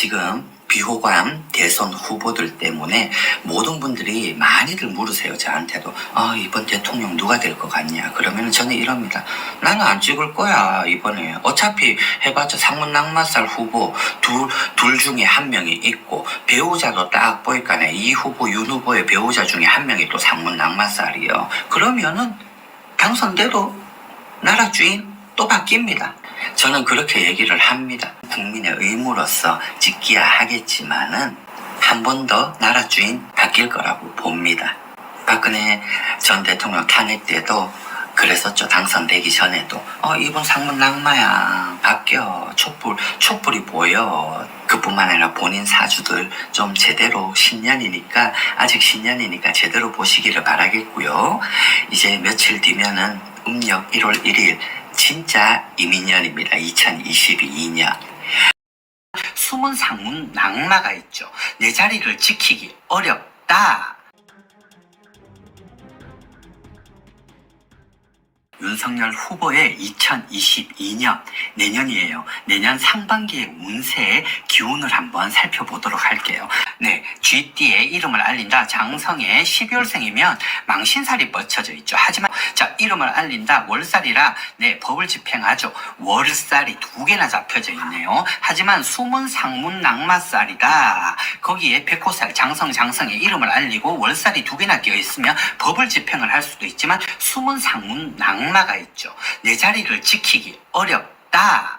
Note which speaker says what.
Speaker 1: 지금 비호감 대선 후보들 때문에 모든 분들이 많이들 물으세요 저한테도. 아 이번 대통령 누가 될 것 같냐. 그러면 저는 이럽니다. 나는 안 찍을 거야 이번에. 어차피 해봤자 상문 낙마살 후보 둘, 둘 중에 한 명이 있고 배우자도 딱 보니까 이 후보 윤 후보의 배우자 중에 한 명이 또 상문 낙마살이요. 그러면은 당선돼도 나라 주인 또 바뀝니다. 저는 그렇게 얘기를 합니다. 국민의 의무로서 지켜야 하겠지만은 한 번 더 나라 주인 바뀔 거라고 봅니다. 박근혜 전 대통령 탄핵 때도 그랬었죠. 당선되기 전에도 어 이번 상문 낙마야 바뀌어 촛불 촛불이 보여 그뿐만 아니라 본인 사주들 좀 제대로 신년이니까 아직 신년이니까 제대로 보시기를 바라겠고요. 이제 며칠 뒤면은 음력 1월 1일 진짜 이민년입니다. 2022년. 숨은 상문 낙마가 있죠. 내 자리를 지키기 어렵다. 윤석열 후보의 2022년 내년이에요. 내년 상반기의 운세의 기운을 한번 살펴보도록 할게요. 네, 쥐띠의 이름을 알린다. 장성의 12월생이면 망신살이 뻗쳐져 있죠. 하지만 자 이름을 알린다. 월살이라 네 법을 집행하죠. 월살이 두 개나 잡혀져 있네요. 하지만 숨은 상문 낙마살이다. 거기에 백호살 장성 장성의 이름을 알리고 월살이 두 개나 끼어 있으면 법을 집행을 할 수도 있지만 숨은 상문 낙마가 있죠. 내 자리를 지키기 어렵다.